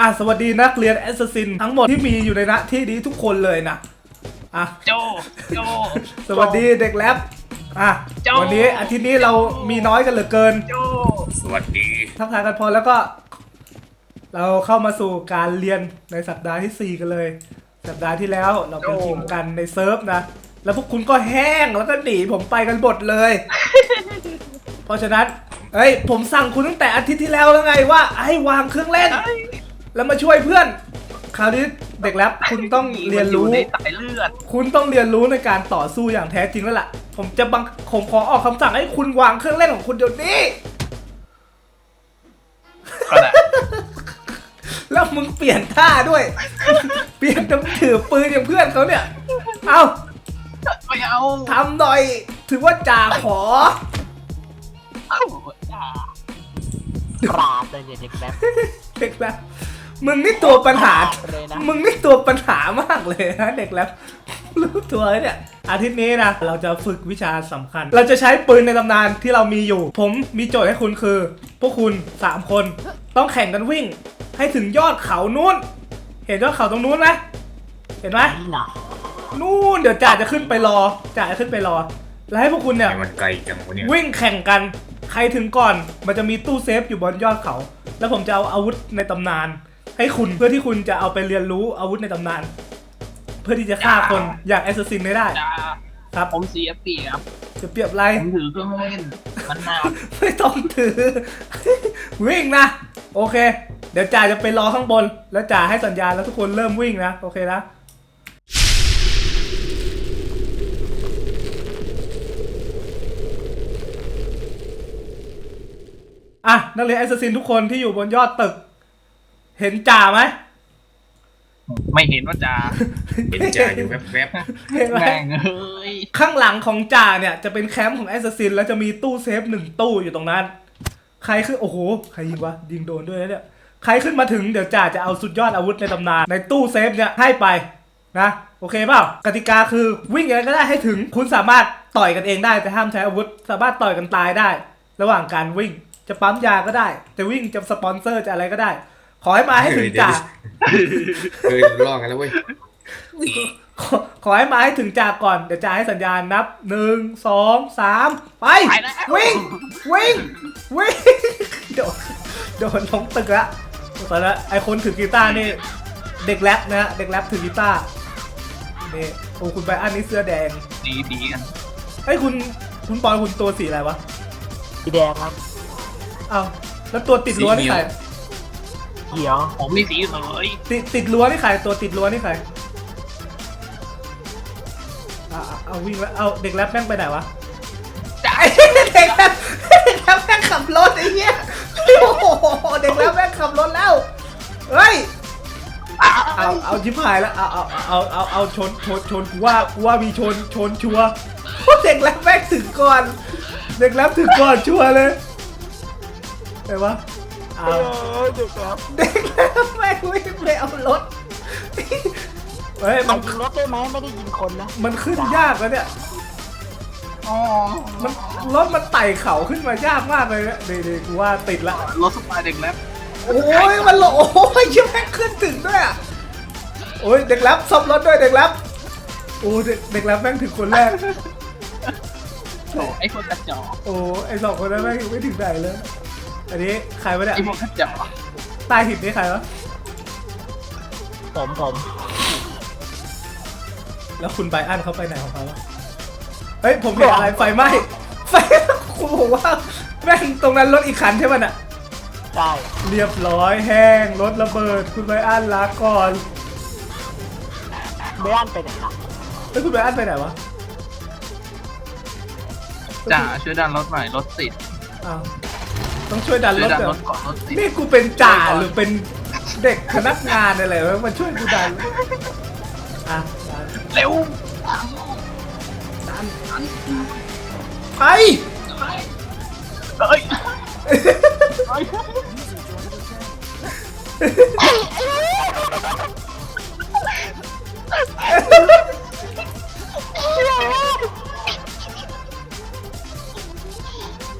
อะสวัสดีนักเรียนแอสซัสซินทั้งหมดที่มีอยู่ในณที่นี้ทุกคนเลยนะอะโจโจ สวัสดีเด็กแรปอะโจ้ วันนี้อาทิตย์นี้เรามีน้อยกันเหลือเกิน โจสวัสดี ทักทายกันพอแล้วก็ เราเข้ามาสู่การเรียนในสัปดาห์ที่ 4 กันเลย สัปดาห์ที่แล้วเราเป็นทีมกันในเซิร์ฟนะ แล้วพวกคุณก็แห้งแล้วก็หนีผมไปกันหมดเลย เพราะฉะนั้นเอ้ยผมสั่งคุณตั้งแต่อาทิตย์ที่แล้วแล้วไงว่า ให้วางเครื่องเล่น แล้วมาช่วยเพื่อน คราวนี้เด็กแรปคุณต้องเรียนรู้มัอในสายเลือด คุณต้องเรียนรู้ในการต่อสู้อย่างแท้จริงแล้วล่ะ ผมจะบังผมขอออกคำสั่งให้คุณวางเครื่องเล่นของคุณเดี๋ยวนี้ ก็ได้แล้วมึงเปลี่ยนท่าด้วย เปลี่ยนต้องถือปืนอย่างเพื่อนเขาเนี่ย เอา ไม่เอาทำหน่อย ถือว่าจ่าขอ เอาอย่าปราบเลยเนี่ยเด็กแรป เด็กแล้ว มึงนี่ตัวปัญหา เลยนะ มึงนี่ตัวปัญหามากเลยนะเด็กแล้วรู้ตัวไหมเนี่ย อาทิตย์นี้นะเราจะฝึกวิชาสำคัญ เราจะใช้ปืนในตำนานที่เรามีอยู่ ผมมีโจทย์ให้คุณคือ พวกคุณสามคน ต้องแข่งกันวิ่ง ให้ถึงยอดเขานู้น เห็นยอดเขาตรงนู้นไหมเห็นไหมนี่นะนู่นเดี๋ยวจ่าจะขึ้นไปรอจ่าจะขึ้นไปรอ แล้วให้พวกคุณเนี่ยทำไมมันไกลจังวะเนี่ยวิ่งแข่งกัน ใครถึงก่อน มันจะมีตู้เซฟอยู่บนยอดเขา แล้วผมจะเอาอาวุธในตำนาน ให้คุณเพื่อที่คุณจะเอาไปเรียนรู้อาวุธในตำนาน เพื่อที่จะฆ่าคนอย่างแอสซัสซินได้ได้ จ้าครับผมเสียเปรียบจะเปรียบอะไร ผมถือเครื่องเล่นมันหนักไม่ต้องถือ วิ่งนะ โอเค เดี๋ยวจ่าจะไปรอข้างบน แล้วจ่าให้สัญญาณแล้วทุกคนเริ่มวิ่งนะ โอเคนะ อะ นักเรียนแอสซัสซินทุกคนที่อยู่บนยอดตึก เห็นจ่าไหมไม่เห็นว่าจ่าเป็นจ่าอยู่แวบเห็นไหมแม่งเอ้ยข้างหลังของจ่าเนี่ยจะเป็นแคมป์ของแอสซัสซินแล้วจะมีตู้เซฟหนึ่งตู้อยู่ตรงนั้น ใครขึ้นโอ้โห ใครยิงวะยิงโดนด้วยนะเนี่ย ใครขึ้นมาถึงเดี๋ยวจ่าจะเอาสุดยอดอาวุธในตำนาน ในตู้เซฟเนี่ยให้ไปนะ โอเคเปล่ากติกาคือวิ่งยังไงก็ได้ให้ถึงคุณสามารถต่อยกันเองได้แต่ห้ามใช้อาวุธ สามารถต่อยกันตายได้ ระหว่างการวิ่งจะปั๊มยาก็ได้ จะวิ่งจะสปอนเซอร์จะอะไรก็ได้ ขอให้มาให้ถึงจ่าๆเฮ้ยลอกกันแล้วเว้ยขอขอให้มาให้ถึงจากก่อน เดี๋ยวจ่าให้สัญญาณนับหนึ่งสองสามไป ไปแล้ว วิ่ง วิ่ง วิ่ง โดนโดนลงตึกละตอนนั้นไอคนถือกีตาร์นี่ เด็กแรปนะฮะเด็กแรปถือกีตาร์นี่โอ้คุณไปอันนี้เสื้อแดงดีดีกันเฮ้ยคุณคุณปอยคุณตัวสีอะไรวะสีแดงครับอ้าวแล้วตัวติดรั้วนี่ใคร เขียว ผมนี่สีเสยติดติดรั้วนี่ใครตัวติดรั้วนี่ใครอะอะเอาวิ่งแล้วเอาเด็กแรปแม่งไปไหนวะจ่าไอ้เด็กแล้วเด็กแล้วแม่งขับรถไอ้เหี้ยโอ้โหเด็กแล้วแม่งขับรถแล้วเฮ้ยเอาเอาชิบหายแล้วเอาเอาเอาเอาเอาชนชนชนกูว่ากูว่ามีชนชนชัวร์เพราะเด็กแล้วแม่งถึงก่อน เด็กแล้วถึงก่อนชัวร์เลยเห็นปะ เอาเด็กครับเด็กแล้วแม่งวิ่งไปเอารถเฮ้ยมัมันนยิงรถได้ไหมไม่ได้ยิงคนนะมันขึ้นยากแล้วเนี่ยอ๋อมันรถมันไต่เขาขึ้นมายากมากเลยเนี่ยเดี๋ยวๆกูว่าติดละ รถสปายเด็กแรปโอ้ยมันโหลโอ้ยยังแม่งขึ้นถึงด้วยอะโอ้ยเด็กแรปซ่อมรถด้วยเด็กแรปโอ้เด็กเด็กแรปแม่งถึงคนแรกโอ้ไอ้พวกกระจอกโอ้ไอสองคนนั้นแม่งยังไม่ถึงไหนเลย อันนี้ใครวะเนี่ยไอ้พวกกระจอกใต้หินนี่ใครวะ ผมผมแล้วคุณไบอันเขาไปไหนของเขาวะเฮ้ย ผมเห็นอะไรไฟไหม้ ไฟครูบอกว่าแม่งตรงนั้นรถอีกคันใช่ไหมน่ะได้เรียบร้อยแห้งรถระเบิด คุณไบอันลาก่อน เบอันไปไหนล่ะเฮ้ย คุณไบอันไปไหนวะจ่าช่วยดันรถหน่อยรถติดอ้าว ต้องช่วยดันช่รวยถดันเหรรอถก่อนรถติด นี่กูเป็นจ่าหรือเป็นเด็กพนักงานอะไรวะมาช่วยกูดันอะดันเร็วดันไป เอ้ย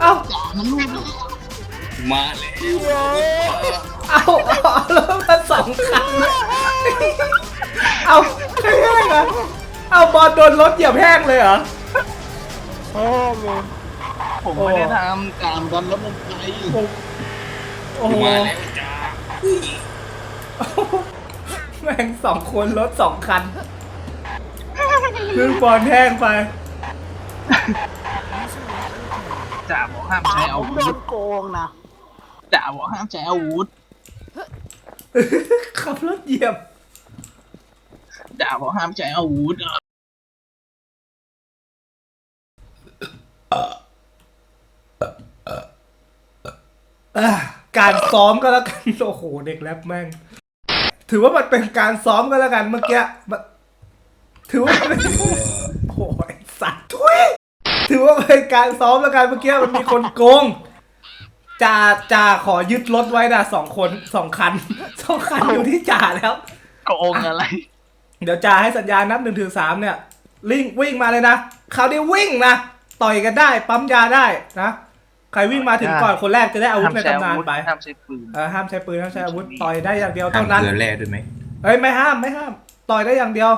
เอ้ามาแมาเลยเอาเอาแล้วมาสองคันเอาแห้งเหนเอาบอลโดนรถเหยียบแห้งเลยเหรอผมไม่ได้ทำตามตอนรถมันไปอ้โหมาแล้วจ้าแม่งสองคนรถสองคันลื่นบอลแห้งไปจ่าบอกห้ามใช้เอาโดนโกงนะ จ่าบอกห้ามใช้อาวุธ ขับรถเหยียบจ่าบอกห้ามใช้อาวุธอะการซ้อมก็แล้วกัน โอ้โห เด็กแรปแม่ง ถือว่ามันเป็นการซ้อมก็แล้วกันเมื่อกี้มันถือว่ามันเป็นโอ้ยสัตว์ทุยถือว่าเป็นการซ้อมแล้วกันเมื่อกี้มันมีคนโกง จ่าจ่าขอยึดรถไว้นะสองคนสองคันสองคันอยู่ที่จ่าแล้ว โกงอะไร เดี๋ยวจ่าให้สัญญาณนับหนึ่งถึงสามเนี่ยลิงวิ่งมาเลยนะเขาวนี้วิ่งนะต่อยกันได้ ปั๊มยาได้นะใครวิ่งมาถึงก่อนคนแรกจะได้อาวุธห้ามในใช้ตำนานอาวุธไปห้ามใช้ปืนเออห้ามใช้ปืนห้ามใช้อาวุธต่อยได้อย่างเดียวทำเท่านั้นเกลือแร่ด้วยไหมเอ้ยไม่ห้ามไม่ห้าม ต่อยได้อย่างเดียว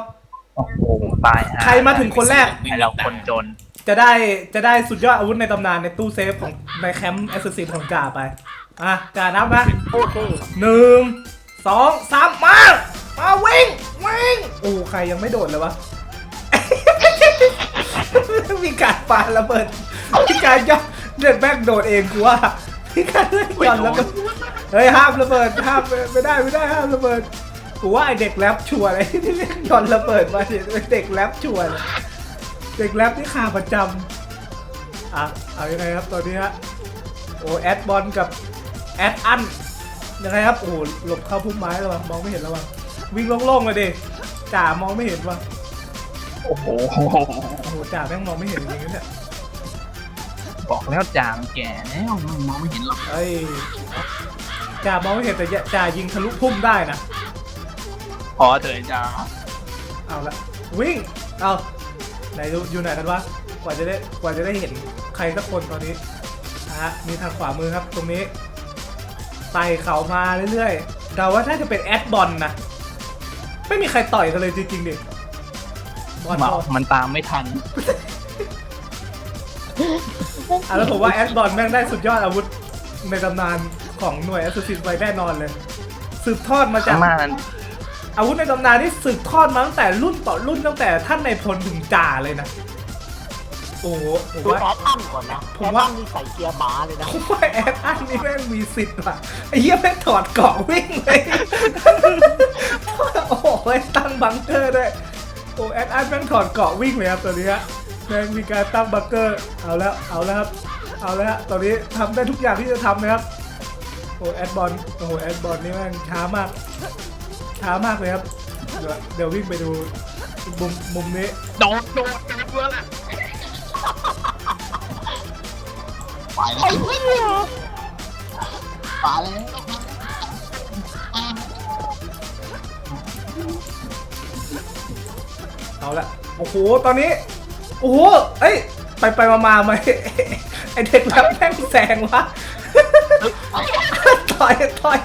โอ้โหตายฮะใครมาถึงคนแรกไอเราคนจน จะได้จะได้สุดยอดอาวุธในตำนานในตู้เซฟของในแคมป์แอสซิสของจ่าไป อะจ่านับนะโอเคหนึ่งสองสามมา มาวิ่งวิ่งโอ้ใครยังไม่โดดเลยวะ มีการปาระเบิดมีการย่อนเด็ดแม่งโดดเองกูว่ามีการย่อนแล้วก็เฮ้ยห้ามระเบิดห้ามไม่ได้ไม่ได้ห้ามระเบิดกูว่าไอเด็กแรปชัวร์เลยที่แม่งย่อนระเบิดมาเนี่ยเป็นเด็กแรปชัวร์ เลยเด็กแรปที่ขาประจำอะเอายังไงครับตอนนี้ฮะโอ้แอดบอลกับแอดอันยังไงครับโอ้หลบเข้าพุ่มไม้แล้ววะมองไม่เห็นแล้ววะวิ่งโล่งๆเลยดิจ่ามองไม่เห็นวะโอ้โหโอ้โหจ่าแม่งมองไม่เห็นจริงๆนะเนี่ยบอกแล้วจ่ามันแก่แล้วมันมองไม่เห็นหรอกเอ้ยจ่ามองไม่เห็นแต่จ่ายิงทะลุพุ่มได้นะพอเถอะจ่าเอาละวิ่งเอา ไหนดูอยู่ไหนกันวะกว่าจะได้กว่าจะได้เห็นใครสักคนตอนนี้นะฮะมีทางขวามือครับตรงนี้ไต่เขามาเรื่อยๆเดาว่าถ้าจะเป็นแอดบอลนะไม่มีใครต่อยกันเลยจริงๆดิบอลมาบอลมันตามไม่ทันอะแล้วผมว่าแอดบอลแม่งได้สุดยอดอาวุธในตำนานของหน่วยแอสซิสไปแน่นอนเลย สืบทอดมาจากข้างหน้านั้น อาวุธในตำนานที่สืบทอดมาตั้งแต่รุ่นต่อรุ่นตั้งแต่ท่านในายพลถึงจ่าเลยนะ โอ้โหผมดูว่า แอดอันก่อนนะผมแอดว่า อันนี่ใส่เกียร์หมาเลยนะผมว่าแอดอันนี่แม่งมีสิทธิ์ว่ะไอ้เหี้ยแม่งถอดเกราะวิ่งเลย โอ้โหตั้งบังเกอร์ด้วยโอ้แอดอันแม่งถอดเกราะวิ่งเลยครับตอนนี้ฮะแม่งมีการตั้งบังเกอร์เอาแล้วเอาแล้วครับเอาแล้วฮะตอนนี้ทำได้ทุกอย่างที่จะทำนะครับโอ้แอดบอลโอ้โหแอดบอลนี่แม่งช้ามาก ช้ามากเลยครับ เดี๋ยวเดี๋ยววิ่งไปดูมุมมุมนี้ โดดโดดโดดเพื่อละไปแล้วไปแล้วเอาละโอ้โห ตอนนี้ โอ้โห เอ้ย ไปไปมามาไหม ไอเด็กรับแม่งแซงวะต่อยต่อย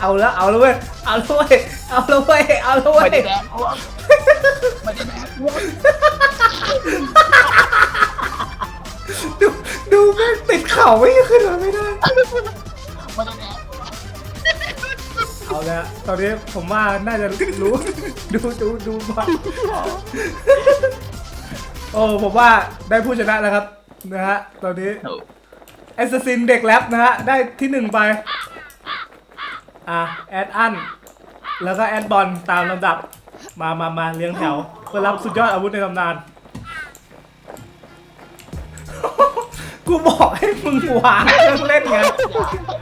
เอาละเอาละเว้ยเอาละเว้ยเอาละเว้ยเอาละเว้ไม่ยได้แดกอ้วกไม่ได้แดกอ้วกดูดูแม่งติดเข่าไม่ขึ้นมาไม่ได้ ไม่ได้แดกเอาละตอนนี้ผมว่าน่าจะรู้ ดูดูดูบอลโอ้ผมว่าได้ผู้ชนะแล้วครับนะฮะตอนนี้โอ้แอสซินเด็กแรปนะฮะได้ที่หนึ่งไป อะแอดอันแล้วก็แอดบอลตามลำดับ มามามาเรียงแถว เพื่อรับสุดยอดอาวุธในตำนาน กูบอกให้มึงวางเครื่องเล่นไง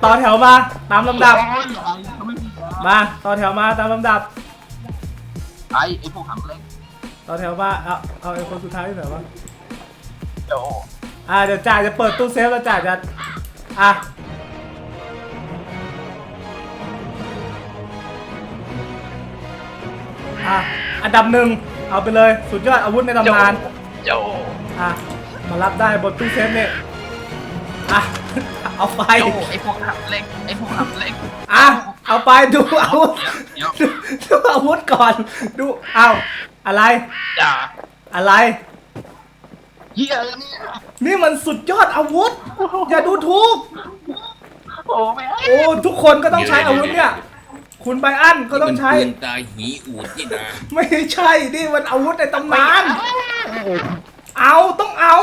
ต่อแถวมาตามลำดับโอ้ยไอ้เขาไม่มีมาต่อแถวมาตามลำดับ ไอ้ไอ้พวกหำเล็กต่อแถวมาเอาเอาไอ้คนสุดท้ายที่ไหนวะเดี๋ยวอ่าเดี๋ยวจ่าจะเปิดตู้เซฟแล้วจ่าจะอะ อะอันดับหนึ่งเอาไปเลยสุดยอดอาวุธในตำนานโจอะมารับได้บนตู้เซฟเนี่ยอะเอาไปโจไอ้พวกหำเล็กไอ้พวกหำเล็กอะเอาไปดูอาวุธเดี๋ยวดูดูอาวุธก่อนดูเอาอะไรจ่าอะไรเฮียอะไรเนี่ยนี่มันสุดยอดอาวุธ อย่าดูถูกโอ้ไม่เอาโอ้ทุกคนก็ต้องใช้อาวุธเนี่ย คุณไบอันก็ต้องใช้ มันปืนตาหีอูดนี่นะไม่ใช่ นี่มันอาวุธในตำนาน เอาต้องเอา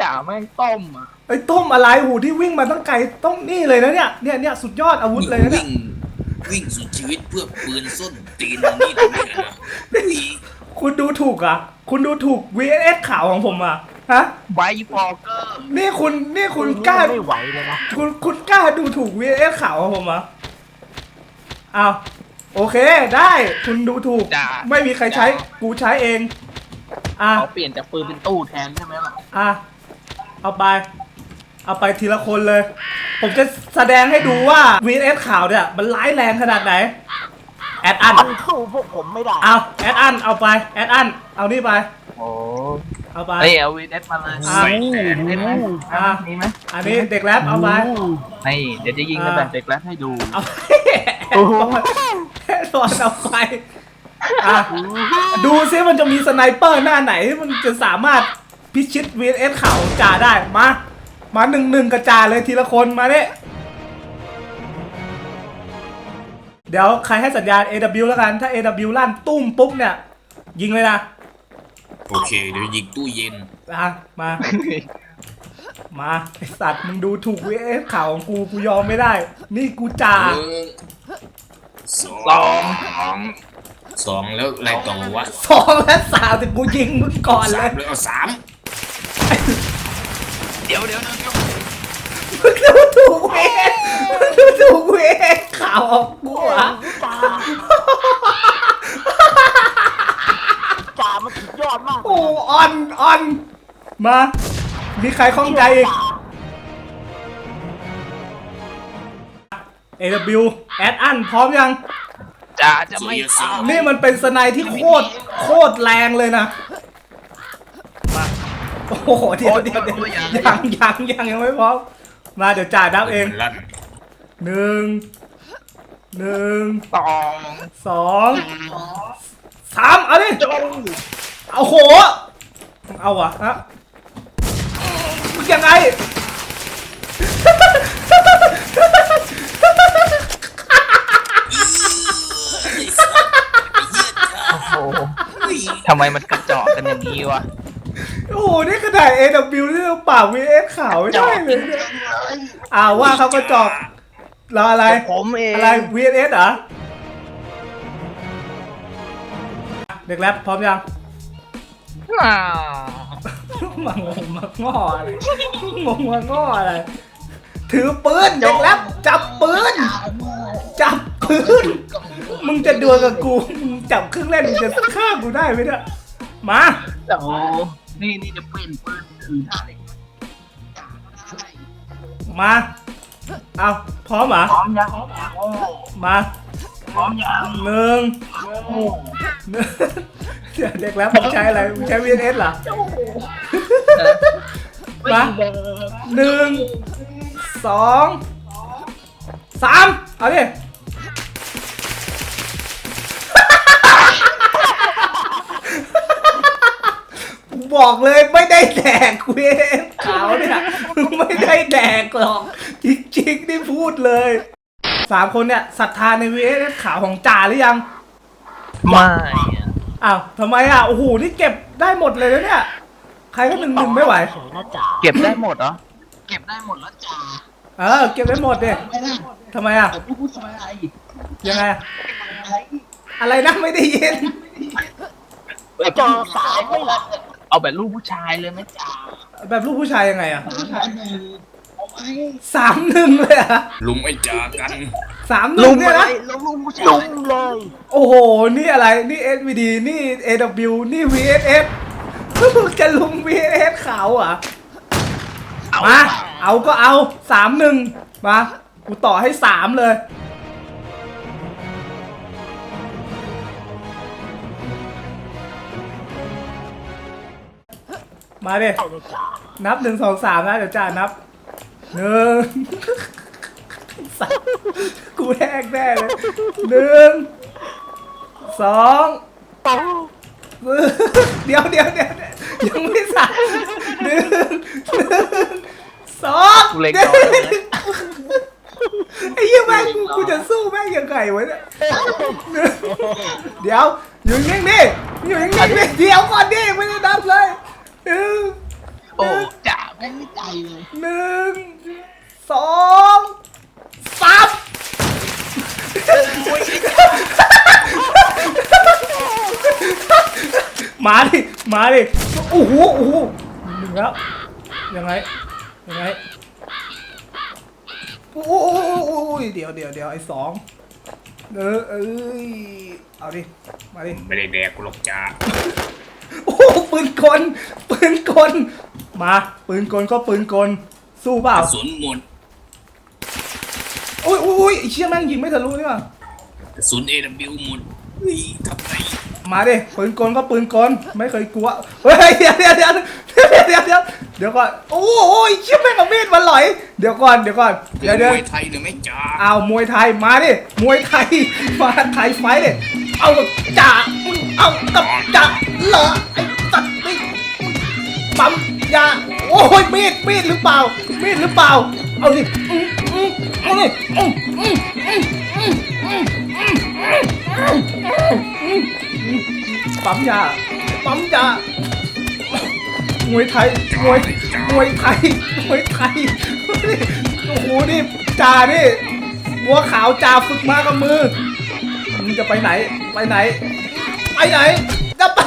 จ่าแม่งต้มอะไอ้ต้มอะไรหูที่วิ่งมาตั้งไกลต้องนี่เลยนะเนี่ย เนี่ยเนี่ยสุดยอดอาวุธเลยนะเนี่ยวิ่งวิ่งสุดชีวิตเพื่อปืนส้นตีนนี่ตรงนี้นะอุ้ยคุณดูถูกอะ คุณดูถูก VS ข่าวของผมอะ ฮะไวฟอร์เกอร์นี่คุณนี่คุณนี่กล้า ไม่ไหวเลยนะ คุณคุณกล้าดูถูก VS ข่าวของผมเหรอะ อ้าวโอเคได้คุณดูถูกจ่าไม่มีใครใช้กูใช้เอง อะ เขาเปลี่ยนจากปืนเป็นตู้แทนใช่ไหมล่ะอะ เอาไป เอาไปทีละคนเลย ผมจะแสดงให้ดูว่า VS ข่าวเนี่ย มันร้ายแรงขนาดไหน แอดอัน มันสู้พวกผมไม่ได้ เอาแอดอัน เอาไป แอดอัน เอานี่ไป โอ้เอาไป เฮ้ยเอาวีเอสมาเลยอะใส่แต่ได้ไหมอะมีไหมอันนี้เด็กแรปเอาไป นี่เดี๋ยวจะยิงกันแบบเด็กแล้วให้ดูเอาไป แอ ดบอลแอดบอลเอาไปอะดูซิมันจะมีสไนเปอร์หน้าไหนที่มันจะสามารถพิชิต VS ข่าวของจ่าได้ มา มาหนึ่งหนึ่งกระจาเลยทีละคนมาเนี่ยเดี๋ยวใครให้สัญญาณ AW แล้วกัน ถ้า AW ลั่นตุ้มปุ๊บเนี่ย ยิงเลยนะ โอเค เดี๋ยวยิงตู้เย็น อะ มา มาไอสัตว์มึงดูถูก VS ข่าวของกูกูยอมไม่ได้ นี่กูจ่าหนึ่งสอสองงสองแล้วอะไรต่อวะสองและสามแต่กูยิงมึงก่อนเลสายมเลยเอาสามเดี๋ยวเดี๋ยวเดี๋ยวมึงดูถูก VS มึงดูถูก VS ข่าวของกูเหรอะจ่าจ่ามันสุดยอดมากโอ้ออนออนมา มีใครข้องใจอีก AW แอดอันพร้อมยังจ่าจะไม่เอานี่มันเป็นสไนที่โคตรโคตรแรงเลยนะมาโอ้โหเดี๋ยวเดี๋ยวเดี๋ยวยังยังยังยังไม่พร้อม มาเดี๋ยวจ่านับเองมันลั่นหนึ่งหนึ่งสองสองสามเอาดิจงเอาโห เอาวะฮะ มึงยังไง โอ้โหทำไมมันกระจอกกันอย่างนี้วะโอ้โห นี่ขนาด AW ที่เราป่า VS ข่าวไม่ได้เลยเนี่ยอ่าว่าเขาก็จอกรออะไร ผมเองอะไร VS เหรอ เด็กแรปพร้อมยังอ้าว มางงมาง้ออะไรงงมาง้ออะไร ถือปืนเด็กแรปจับปืน จับปืน มึงจะดวลกับกู มึงจับเครื่องเล่นมึงจะฆ่ากูได้ไหมเนี่ย มา โอ้โหนี่นี่จะเป็นปืนคืนอะไรมา เอาพร้อมเหรอพร้อมยังมา พร้อมยังหนึ่งหนึ่งเดี๋ยวเด็กแล้วมึงใช้อะไรมึงใช้ VNS เหรอมาหนึ่งสองสามเอาดิบอกเลยไม่ได้แดกเวนขาวเนี่ยไม่ได้แดกหรอก จริงๆ นี่พูดเลย สามคนเนี่ยศรัทธาในเวนขาวของจ่าหรือยังไม่อะอ้าวทำไมอะโอ้โหนี่เก็บได้หมดเลยนะเนี่ย ใครก็หนึ่งหนึ่งไม่ไหวเฉยนะจ่าเก็บได้หมดเหรอ เก็บได้หมดแล้วจ้าเออเก็บได้หมดดิทำไมอะ ผมผู้ชายยังไงอะอะไรนะไม่ได้ยิน เจอสามไม่หลับเอาแบบลูกผู้ชายเลยไหมจ้าแบบลูกผู้ชายยังไงอะ สามหนึ่งเลยอะลุมไอ้จากัน สามหนึ่งเนี่ยนะ ลุงลูกผู้ชาลุยมเลยโอ้โห นี่อะไร นี่ SVD นี่ AW นี่ VSF จะลุม VSF ขาวอะ มา เอาก็เอาสามหนึ่งมา กูต่อให้สามเลย มาดิเอาเลยจ่านับหนึ่งสองสามนะ เดี๋ยวจ่านับ หนึ่งสามกูแหกแน่เลยหนึ่งสองโอ้เดี๋ยวเดี๋ยวเดี๋ยวยังไม่สั่นหนึ่งหนึ่งสองกูเล็งก่อนเลย ไอ้เหี้ยแม่งกูกูจะสู้แม่งยังไงวะเนี่ยเดี๋ยวอยู่นิ่งๆดิอยู่นิ่งๆดิเดี๋ยวก่อนดิไม่ได้นับเลยหนึ่งโอ้จ่า ไม่ใจเลยหนึ่งสองสามมาดิ มาดิ โอ้โหโอ้โหหนึ่งแล้ว ยังไง ยังไงโอ้โหโอ้โหโอ้โหเดี๋ยวเดี๋ยวเดี๋ยวไอ้สองเออเอ้ย เอาดิ มาดิ ไม่ได้แดกกูหรอกจ้าโอ้โหปืนกลปืนกล มาปืนกลก็ปืนกลสู้เปล่ากระสุนหมดโอ้ยโอ้ยโอ้ยไอ้เชี่ยแม่งยิงไม่ทะลุนี่ว่ะกระสุน AW หมดเฮ้ยทำไงมาดิปืนกลก็ปืนกลไม่เคยกลัวเฮ้ยเดี๋ยวเดี๋ยวเดี๋ยวเดี๋ยวเดี๋ยวเดี๋ยวก่อนโอ้โหไอ้เชี่ยแม่งเอามีดมาหลอย เดี๋ยวก่อนเดี๋ยวก่อนเดี๋ยวเดี๋ยวมวยไทยหรือไม่จ้าเอามวยไทยมาดิมวยไทยมาไทยไฟท์ดิเอากับจ่าเอากับจ่าเหรอไอ้สัตว์นี่ปั๊ม ยาโอ้ยมีดมีดหรือเปล่า มีดหรือเปล่า เอาดิอืมอืมเอาดิอืมอืมอืมอืมอืมอืมอืมอืมปั๊มยาปั๊มยามวยไทยมวยมวยไทยมวยไทยโอ้โหนี่จ่านี่บัวขาวจ่าฝึกมากับมือมึงจะไปไหน ไปไหน ไปไหนจะไป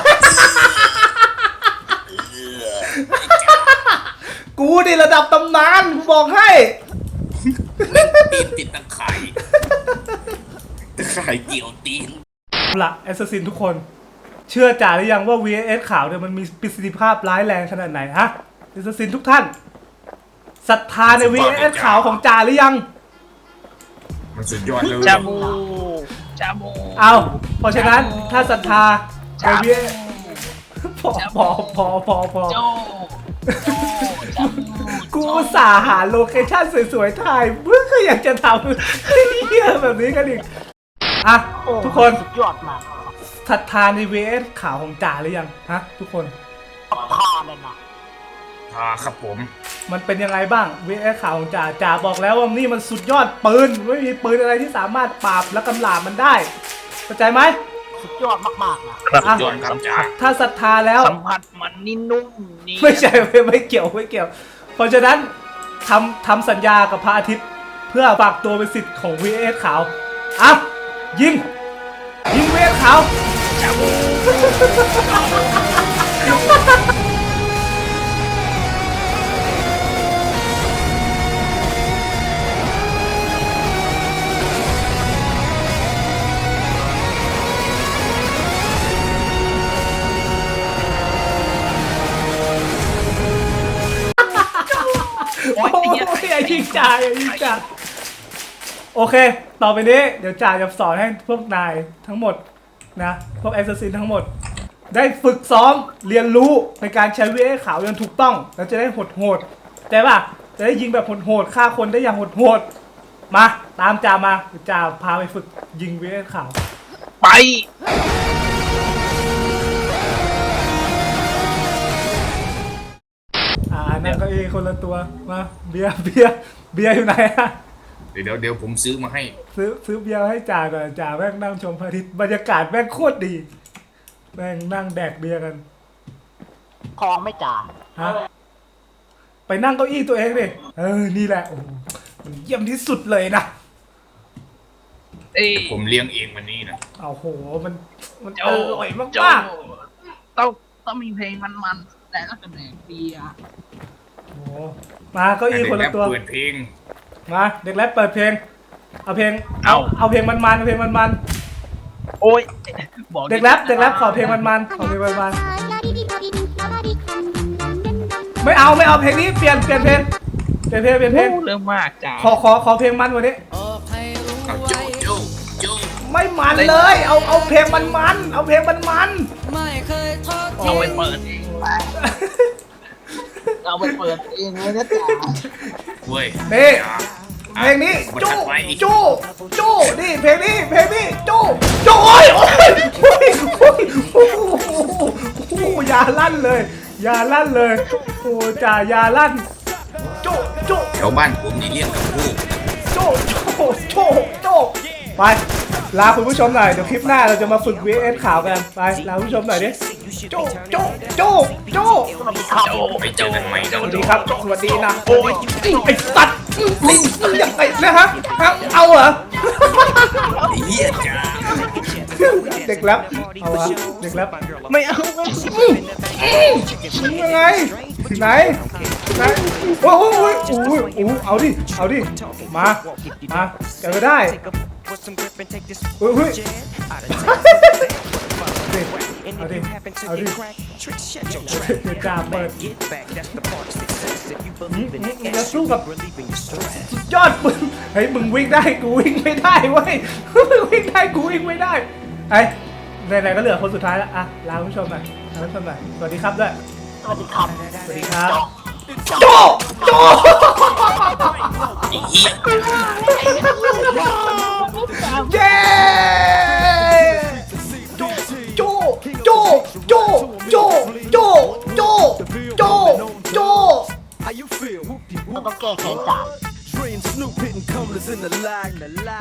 กูนี่ระดับตำนานกูบอกให้ ตีนติดตะไคร่ตะไคร่เกี่ยวตีน เอาละแอสซัสซินทุกคน เชื่อจ่าหรือยังว่า VS ข่าวเนี่ยมันมีประสิทธิภาพร้ายแรงขนาดไหนฮะแอสซัสซินทุกท่านศรัทธาใน VS ข่าวของจ่าหรือยัง มันสุดยอดเลยจามูจามูเอาเพราะฉะนั้นถ้าศรัทธาในจามู VS พอพอพอพอพอ โจโจจามู กูอุตสาห์หาโลเคชั่นสวยๆถ่ายเพื่อก็อยากจะทำเฮียแบบนี้กันอีก อะโอ้ทุกคนสุดยอดมากศรัทธาใน VS ข่าวของจ่าหรือยัง ฮะ ทุกคน พาเลยนะพาครับผม มันเป็นยังไงบ้าง VS ข่าวของจ่าจ่าบอกแล้วว่านี่มันสุดยอดปืน ไม่มีปืนอะไรที่สามารถปราบและกำลาบมันได้เข้าใจไหม สุดยอดมากๆนะครับอะสุดยอดครับจ้าถ้าศรัทธาแล้ว สัมผัสมันนี่นุ่มนี่ไม่ใช่ไม่ไม่เกี่ยวไม่เกี่ยว เพราะฉะนั้นทำทำสัญญากับพระอาทิตย์ เพื่อฝากตัวเป็นสิทธิ์ของ VS ขาวอะยิง ยิง VS ขาวโอ้ยโอ้ไยเหี้ยอย่ายิงจ่าอย่ายิงจ่าโอเค ต่อไปนี้ เดี๋ยวจ่าจะสอนให้พวกนายทั้งหมดนะ พวกแอสซัสซินทั้งหมด ได้ฝึกซ้อมเรียนรู้ในการใช้วิเอขาวอย่างถูกต้อง แล้วจะได้หดโหดแต่ว่าจะได้ยิงแบบโหดโหดฆ่าคนได้อย่างโหดโหดมา ตามจ่ามาเดี๋ยวจ่าพาไปฝึกยิงวิเอขาว ไป นั่งเก้าอี้คนละตัวมาเบียร์เบียร์เบียร์อยู่ไหนอะเดี๋ยวเดี๋ยวเดี๋ยวผมซื้อมาให้ ซื้อซื้อเบียร์ให้จ่าหน่อยจ่าแม่งนั่งชมพระอาทิตย์บรรยากาศแม่งโคตรดีแม่งนั่งแดกเบียร์กันทองไม่จ่าฮะไปนั่งเก้าอี้ตัวเองดิเออนี่แหละโอ้โหมันเยี่ยมที่สุดเลยนะเอ้ยผมเลี้ยงเองวันนี้นะเอาโหมันมันโจอร่อยมากโจมากต้องต้องมีเพลงมันๆ แต่ต้องเป็นเพลงเบียร์โอ้โหมาเก้าอี้คนละตัว เปิดเพลง มาเด็กแรปเปิดเพลง เอาเพลงเอา เอาเพลงมันๆเอาเพลงมันโอ้ยบอกๆเด็กแรปเด็กแรปขอเพลงมันๆขอเพลงมันๆไม่เอาไม่เอาเพลงนี้เปลี่ยนเปลี่ยนเพลงเปลี่ยนเพลงเปลี่ยนเพลงเรื่องมากจ้าขอขอขอเพลงมันกวันนี้ เอาโจโจโจไม่มันเลย เอาเอาเพลงมันมันๆเอาเพลงมันมันเอาไปเปิดเอง ไปเอาไปเปิดเองเลยนะจ่าเว้ยๆนี่จ้าเพลงนี้ผมจู้จัดไว้จู้จู้นี่เพลงนี้เพลงนี้จู้จู้โอ้ยโอ้ยโอ้ยโอ้ยโอ้ยาลั่นเลยยาลั่นเลยโอ้จ่ายาลั่นโจโจแถวบ้านผมนี่เรียกกับลูกโจโจโจโจไปลาคุณผู้ชมหน่อยเดี๋ยวคลิปหน้าเราจะมาฝึก VS ข่าวกันไปลาคุณผู้ชมหน่อยดิ โจโจโจโจสวัสดีครับไปเจอกันใหม่สเดี๋ยววัสดีครับสวัสดีนะโอ้ยไอ้สัตว์ลิงยังไงนะฮะฮะเอาเหรอไอ้เหี้ยจ้าเด็กแล้วเอาเหรอเด็กแล้วไม่เอาไม่มึงยังไงไหนไหนโอ้ยโอ้ยโอ้ยโอ้ยเอาดิเอาดิมามาเกันก็ได้เฮ้ย เฮ้ยเอาดิเอาดิเดี๋ยวจ่าเปิดมึงมึงมึงจะสู้กับสุดยอดมึงเฮ้ยมึงวิ่งได้กูวิ่งไม่ได้เว้ยมึงวิ่งได้กูวิ่งไม่ได้ไอ้ไหนๆก็เหลือคนสุดท้ายแล้วอะลาคุณผู้ชมหน่อยลาคุณผู้ชมหน่อยสวัสดีครับด้วยสวัสดีครับสวัสดีครับโจโจไอ้เหี้ยเย้โจ โจโจโจโจโจโจโจเราต้องแก้แค้นจ่า Dream Snoop hitting cumblers in the lag.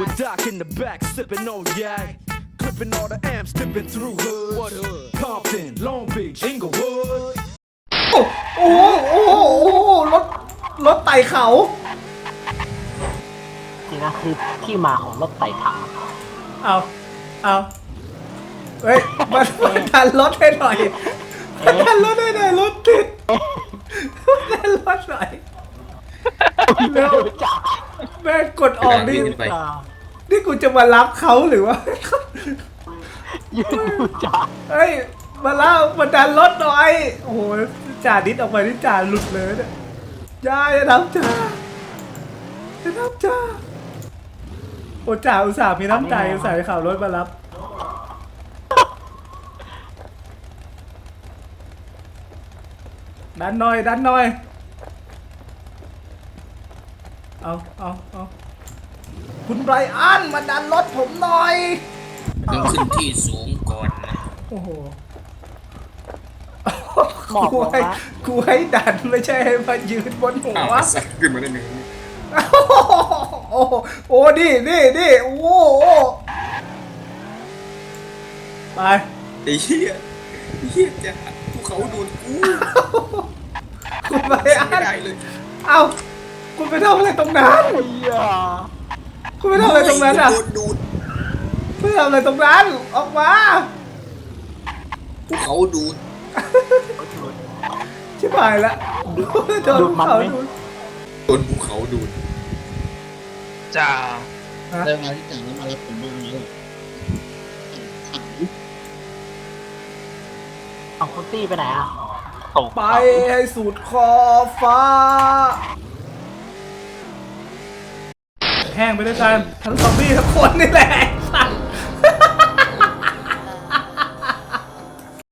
With Doc in the back, sipping on yak. Clipping all the amps, dipping through hood. What hood? Compton, Long Beach, Inglewood. โอ้โหโอ้โหโอ้โหรถรถไต่เขา จริงนะคือที่มาของรถไต่ถังเอาเอา เฮ้ยมามาดันรถให้หน่อยมาดันรถให้หน่อยรถติดมาดันรถหน่อยเร็วจ่าแม่งกดออกนี่วิ่งไปจ่านี่กูจะมารับเขาหรือว่ายืนดูจ่าเฮ้ยมาแล้วมาดันรถหน่อยโอ้โหจ่าดิดออกไปนี่จ่าหลุดเลยเนี่ยอย่าอย่าทำจ่าอย่าทำจ่าโอ้จ่าอุตส่าห์มีน้ำใจอุตส่าห์ขับรถมารับ ดันหน่อยดันหน่อย เอาเอาเอาคุณไบรอันมาดันรถผมหน่อย ต้องขึ้นที่สูงก่อนนะโอ้โหหมอบกูลงให้มากูให้ดันไม่ใช่ให้มายืนบนหัอ้าววสักขึ้นมาได้หนึ่งโอ้โหโอ้ดินี่นี่โอ้โหไป ไอ้เหี้ยไอ้เหี้ยจ้าภูเขาดูดกู คุณไบรอัไม่นได้เลยเอ้าคุณไปทำอะไรตรงนั้นเฮียคุณไปทำอะไรตรงนั้นอะโดนดูดคุณทำอะไรตรงนั้น ออกมา ภูเขาดูดชิบหายละโดนเขาดูโดนภูเขาดูดจ่าเรื่องอะไรที่แต่งนี้มาแล้วผมดูนี้เลยเอาคุณตี้ไปไหนอะ ตกไปให้สุดคอฟ้า แห้งไปด้วยกันทั้งซอมบี้ทั้งคนนี่แหละ